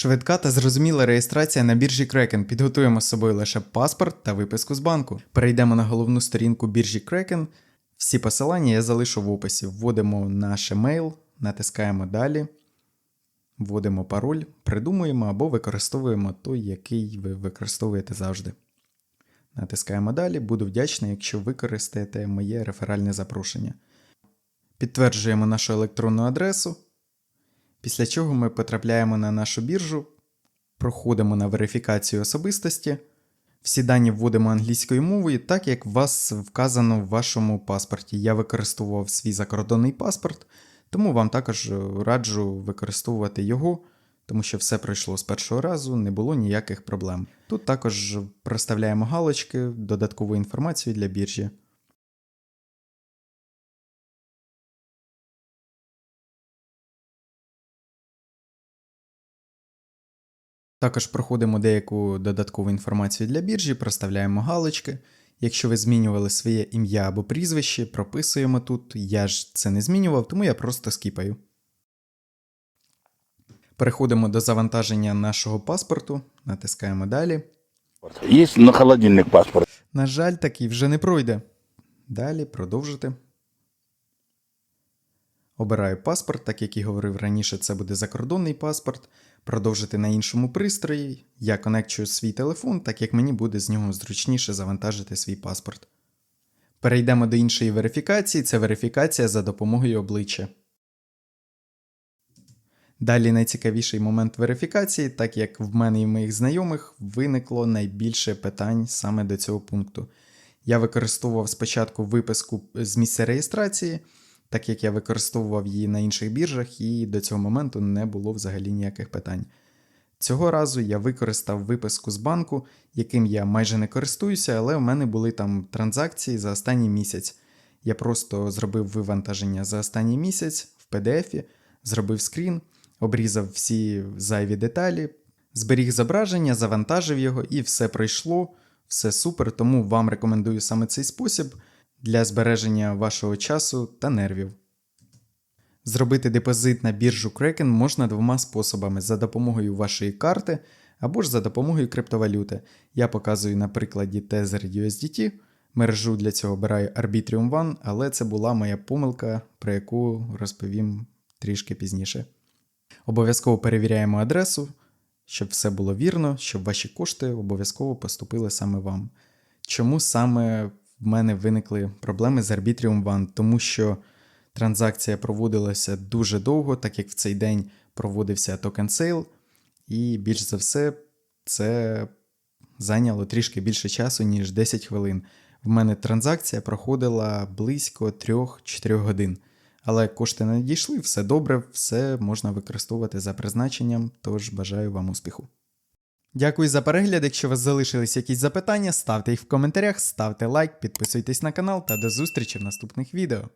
Швидка та зрозуміла реєстрація на біржі Kraken. Підготуємо з собою лише паспорт та виписку з банку. Перейдемо на головну сторінку біржі Kraken. Всі посилання я залишу в описі. Вводимо наш емейл, натискаємо далі, вводимо пароль, придумуємо або використовуємо той, який ви використовуєте завжди. Натискаємо далі. Буду вдячний, якщо використаєте моє реферальне запрошення. Підтверджуємо нашу електронну адресу. Після чого ми потрапляємо на нашу біржу, проходимо на верифікацію особистості. Всі дані вводимо англійською мовою, так як вас вказано в вашому паспорті. Я використовував свій закордонний паспорт, тому вам також раджу використовувати його, тому що все пройшло з першого разу, не було ніяких проблем. Тут також проставляємо галочки, додаткову інформацію для біржі. Також проходимо деяку додаткову інформацію для біржі, проставляємо галочки. Якщо ви змінювали своє ім'я або прізвище, прописуємо тут. Я ж це не змінював, тому я просто скіпаю. Переходимо до завантаження нашого паспорту, натискаємо далі. Есть на холодильник паспорт. На жаль, такий вже не пройде. Далі продовжити. Обираю паспорт, так як і говорив раніше, це буде закордонний паспорт. Продовжити на іншому пристрої. Я конекчую свій телефон, так як мені буде з нього зручніше завантажити свій паспорт. Перейдемо до іншої верифікації це верифікація за допомогою обличчя. Далі найцікавіший момент верифікації, так як в мене і моїх знайомих виникло найбільше питань саме до цього пункту. Я використовував спочатку виписку з місця реєстрації, так як я використовував її на інших біржах, і до цього моменту не було взагалі ніяких питань. Цього разу я використав виписку з банку, яким я майже не користуюся, але в мене були там транзакції за останній місяць. Я просто зробив вивантаження за останній місяць в PDF, зробив скрін, обрізав всі зайві деталі, зберіг зображення, завантажив його і все пройшло, все супер. Тому вам рекомендую саме цей спосіб для збереження вашого часу та нервів. Зробити депозит на біржу Kraken можна двома способами: за допомогою вашої карти або ж за допомогою криптовалюти. Я показую на прикладі Tether USDT. Мережу для цього обираю Arbitrium One, але це була моя помилка, про яку розповім трішки пізніше. Обов'язково перевіряємо адресу, щоб все було вірно, щоб ваші кошти обов'язково поступили саме вам. Чому саме в мене виникли проблеми з Arbitrium One? Тому що транзакція проводилася дуже довго, так як в цей день проводився токен сейл, і більш за все це зайняло трішки більше часу, ніж 10 хвилин. В мене транзакція проходила близько 3-4 годин. Але кошти надійшли, все добре, все можна використовувати за призначенням, тож бажаю вам успіху. Дякую за перегляд. Якщо у вас залишились якісь запитання, ставте їх в коментарях, ставте лайк, підписуйтесь на канал та до зустрічі в наступних відео.